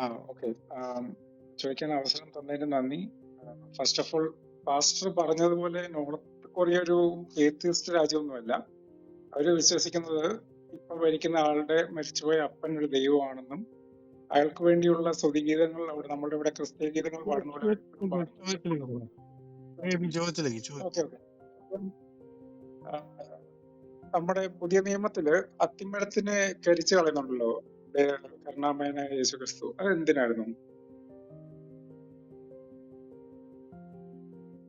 ആ ഓക്കെ. ചോദിക്കാൻ അവസരം തന്നതിന് നന്ദി. ഫസ്റ്റ് ഓഫ് ഓൾ പാസ്റ്റർ പറഞ്ഞതുപോലെ നോർത്ത് കൊറിയ ഒരു ഏത്യസ്റ്റ് രാജ്യമൊന്നുമല്ല. അവർ വിശ്വസിക്കുന്നത് ഇപ്പൊ ഭരിക്കുന്ന ആളുടെ മരിച്ചുപോയ അപ്പൻ ഒരു ദൈവമാണെന്നും അയാൾക്ക് വേണ്ടിയുള്ള സ്തുതിഗീതങ്ങൾ അവിടെ നമ്മുടെ ഇവിടെ ക്രിസ്തീയ ഗീതങ്ങൾ പാടുന്ന. പോലെ നമ്മുടെ പുതിയ നിയമത്തിൽ അത്തിമരത്തിനെ കരിച്ചു കളയുന്നുണ്ടല്ലോ. ദേ, കരുണാമയനായ യേശു ക്രിസ്തു അത് എന്തിനായിരുന്നു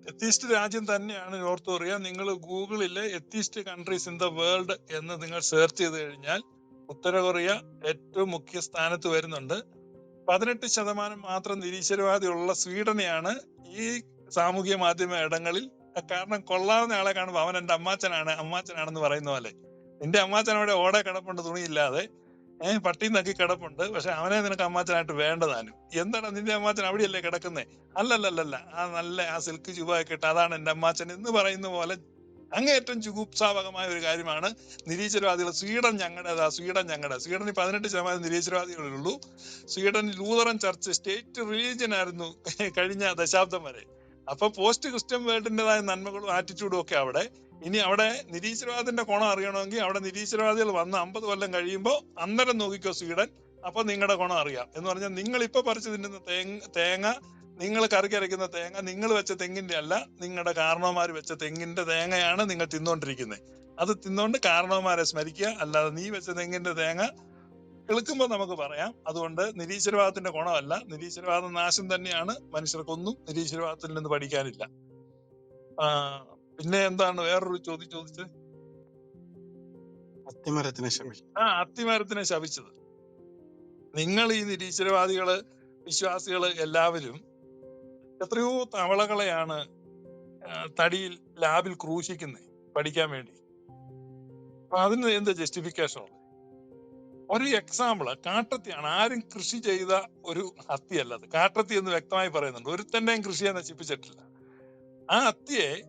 എത്തീസ്റ്റ് രാജ്യം തന്നെയാണ് നോർത്ത് കൊറിയ നിങ്ങൾ ഗൂഗിളിൽ atheist countries in the world എന്ന് നിങ്ങൾ സെർച്ച് ചെയ്ത് കഴിഞ്ഞാൽ ഉത്തര കൊറിയ ഏറ്റവും മുഖ്യ സ്ഥാനത്ത് വരുന്നുണ്ട്. പതിനെട്ട് ശതമാനം മാത്രം നിരീശ്വരവാദിയുള്ള സ്വീഡനെയാണ് ഈ സാമൂഹ്യ മാധ്യമ ഇടങ്ങളിൽ. കാരണം കൊള്ളാവുന്ന ആളെ കാണുമ്പോൾ അവൻ എന്റെ അമ്മാച്ചനാണ് അമ്മാച്ചനാണെന്ന് പറയുന്ന പോലെ. നിന്റെ അമ്മാച്ചൻ അവിടെ ഓടെ കിടപ്പുണ്ട് തുണിയില്ലാതെ. ഏഹ് പട്ടി നക്കി കിടപ്പുണ്ട്. പക്ഷെ അവനെ നിനക്ക് അമ്മാച്ചനായിട്ട് വേണ്ടതാനും. എന്താണ് നിന്റെ അമ്മാച്ചൻ അവിടെയല്ലേ കിടക്കുന്നേ? അല്ലല്ലല്ല ആ നല്ല ആ സിൽക്ക് ചുവയൊക്കെ ഇട്ട് അതാണ് എന്റെ അമ്മാച്ചൻ എന്ന് പറയുന്ന പോലെ അങ്ങേയറ്റം ചുഗുപ്സാവകമായ ഒരു കാര്യമാണ്. നിരീശ്വരവാദികൾ സ്വീഡൻ ഞങ്ങളുടെ സ്വീഡൻ ഞങ്ങളുടെ. സ്വീഡനിൽ പതിനെട്ട് ശതമാനം നിരീശ്വരവാദികളുള്ളൂ. Sweden Lutheran church state religion ആയിരുന്നു കഴിഞ്ഞ ദശാബ്ദം വരെ. അപ്പൊ പോസ്റ്റ് ക്രിസ്ത്യൻ വേൾഡിന്റേതായ നന്മകളും ആറ്റിറ്റ്യൂഡും ഒക്കെ അവിടെ. ഇനി അവിടെ നിരീശ്വരവാദത്തിന്റെ കോണം അറിയണമെങ്കിൽ അവിടെ നിരീശ്വരവാദികൾ വന്ന് അമ്പത് കൊല്ലം കഴിയുമ്പോൾ അന്നേരം നോക്കിക്കോ സ്വീഡൻ അപ്പൊ നിങ്ങളുടെ ഗുണം അറിയാം. എന്ന് പറഞ്ഞാൽ നിങ്ങൾ ഇപ്പൊ പറിച്ചു തിന്നുന്ന തേങ്ങ തേങ്ങ നിങ്ങൾ കറിക്ക് അരയ്ക്കുന്ന തേങ്ങ നിങ്ങൾ വെച്ച തെങ്ങിന്റെ അല്ല നിങ്ങളുടെ കാരണവന്മാർ വെച്ച തെങ്ങിന്റെ തേങ്ങയാണ് നിങ്ങൾ തിന്നുകൊണ്ടിരിക്കുന്നത് അത് തിന്നുകൊണ്ട് കാരണവന്മാരെ സ്മരിക്കുക അല്ലാതെ നീ വെച്ച തെങ്ങിന്റെ തേങ്ങ കേൾക്കുമ്പോൾ നമുക്ക് പറയാം. അതുകൊണ്ട് നിരീശ്വരവാദത്തിന്റെ ഗുണമല്ല നിരീശ്വരവാദ നാശം തന്നെയാണ്. മനുഷ്യർക്കൊന്നും നിരീശ്വരവാദത്തിൽ നിന്ന് പഠിക്കാനില്ല. പിന്നെ എന്താണ് വേറൊരു ചോദ്യം ചോദിച്ചത് അത്തിമരത്തിനെ ശമിച്ചു. ആ അത്തിമരത്തിനെ ശപിച്ചത് നിങ്ങൾ ഈ നിരീശ്വരവാദികൾ വിശ്വാസികൾ എല്ലാവരും എത്രയോ തവളകളെയാണ് തടിയിൽ ലാബിൽ ക്രൂശിക്കുന്നത് പഠിക്കാൻ വേണ്ടി. അപ്പൊ അതിന് എന്ത് ജസ്റ്റിഫിക്കേഷൻ ഉള്ളത്? ഒരു എക്സാമ്പിൾ കാട്ടത്തിയാണ്. ആരും കൃഷി ചെയ്ത ഒരു അത്തിയല്ല അത്. കാട്ടത്തി എന്ന് വ്യക്തമായി പറയുന്നുണ്ട്. ഒരുത്തന്റെയും കൃഷിയെ നശിപ്പിച്ചിട്ടില്ല. ആ അത്തിയെ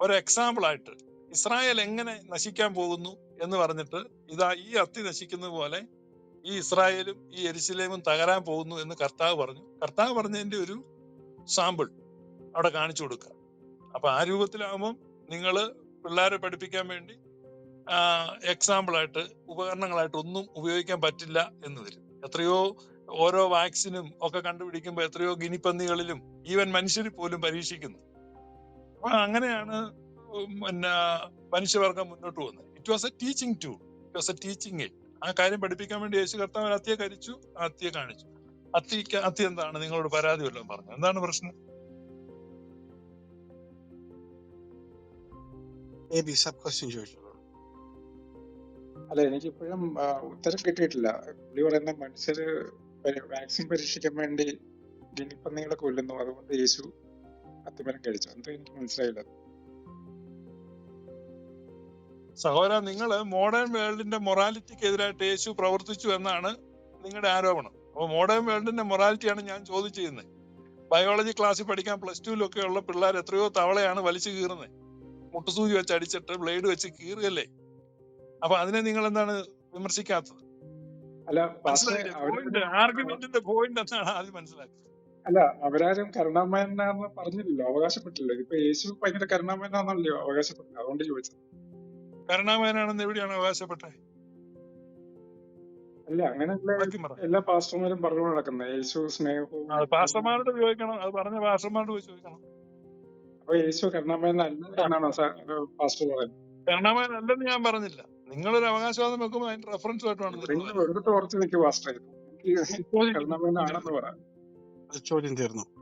ഒരു എക്സാമ്പിൾ ആയിട്ട് ഇസ്രായേൽ എങ്ങനെ നശിക്കാൻ പോകുന്നു എന്ന് പറഞ്ഞിട്ട് ഇതാ ഈ അത്തി നശിക്കുന്ന പോലെ ഈ ഇസ്രായേലും ഈ എരിശിലേമും തകരാൻ പോകുന്നു എന്ന് കർത്താവ് പറഞ്ഞു. കർത്താവ് പറഞ്ഞതിന്റെ ഒരു സാമ്പിൾ അവിടെ കാണിച്ചു കൊടുക്കുക. അപ്പൊ ആ രൂപത്തിലാകുമ്പം നിങ്ങൾ പിള്ളേരെ പഠിപ്പിക്കാൻ വേണ്ടി എക്സാമ്പിൾ ആയിട്ട് ഉപകരണങ്ങളായിട്ട് ഒന്നും ഉപയോഗിക്കാൻ പറ്റില്ല എന്ന് വരും എത്രയോ ഓരോ വാക്സിനും ഒക്കെ കണ്ടുപിടിക്കുമ്പോൾ എത്രയോ ഗിനിപ്പന്നികളിലും ഈവൻ മനുഷ്യർ പോലും പരീക്ഷിക്കുന്നു. അപ്പൊ അങ്ങനെയാണ് പിന്നെ മനുഷ്യവർഗം മുന്നോട്ട് പോകുന്നത്. It was a teaching to it was a teaching aid ആ കാര്യം പഠിപ്പിക്കാൻ വേണ്ടി യേശു കർത്താവ് അത്തിയെ കരിച്ചു അത്തിയെ കാണിച്ചു. അത്തി അത്തി എന്താണ്? നിങ്ങളോട് പരാതി വല്ലതും പറഞ്ഞു? എന്താണ് പ്രശ്നം? അല്ല എനിക്കിപ്പോഴും ഉത്തരം കിട്ടിയിട്ടില്ല. പുള്ളി പറയുന്ന മനുഷ്യര് വാക്സിൻ പരീക്ഷിക്കാൻ വേണ്ടി ഗിനിപ്പന്നികളെ കൊല്ലുന്നു. അതുകൊണ്ട് യേശു അത്തിമരം കഴിച്ചു. എന്താ എനിക്ക് മനസ്സിലായില്ല. സഹോദര നിങ്ങൾ മോഡേൺ വേൾഡിന്റെ മൊറാലിറ്റിക്ക് എതിരായിട്ട് യേശു പ്രവർത്തിച്ചു എന്നാണ് നിങ്ങളുടെ ആരോപണം. അപ്പൊ മോഡേൺ വേൾഡിന്റെ മൊറാലിറ്റിയാണ് ഞാൻ ചോദിച്ചിരുന്നത്. ബയോളജി ക്ലാസ്സിൽ പഠിക്കാൻ പ്ലസ് ടുവിലൊക്കെ ഉള്ള പിള്ളേർ എത്രയോ തവളയാണ് വലിച്ചു കീറുന്നത്. മുട്ടുസൂചി വെച്ച് അടിച്ചിട്ട് ബ്ലേഡ് വെച്ച് കീറുകയല്ലേ? അപ്പൊ അതിനെ നിങ്ങൾ എന്താണ് വിമർശിക്കാത്തത്? ആർഗ്യുമെന്റിന്റെ പോയിന്റ് എന്നാണ് ആദ്യം മനസ്സിലാക്കുന്നത്. അല്ല അവരാരും കരുണാമയനാന്ന് പറഞ്ഞില്ലല്ലോ അവകാശപ്പെട്ടില്ല. ഇപ്പൊ യേശു ഭയങ്കര കരുണാമയനാന്നല്ലോ അവകാശപ്പെട്ടത് അതുകൊണ്ട് ചോദിച്ചത്. കരുണാമയനാണെന്ന് എവിടെയാണ് അവകാശപ്പെട്ടത്? അല്ല പറ. എല്ലാ പാസ്റ്റർമാരും പറഞ്ഞു നടക്കുന്നത്. യേശു സ്നേഹവും പാസ്റ്റർമാരോട് ചോദിക്കണം. അത് പറഞ്ഞ പാസ്റ്റർമാരോട് പോയി ചോദിക്കണം. അപ്പൊ യേശു കരുണാമയനല്ലാണോ പാസ്റ്റർ പറയുന്നത്? കരുണാമയൻ അല്ലെന്ന് ഞാൻ പറഞ്ഞില്ല. നിങ്ങളൊരു അവകാശവാദം വെക്കുമ്പോൾ അതിന്റെ റെഫറൻസ് ആയിട്ട് വേണം. വെറുതെ ഉറച്ചു നിൽക്കുക പാസ്റ്റർ കരുണാമയനാണെന്ന് പറ. ചോദ്യം തീർന്നു.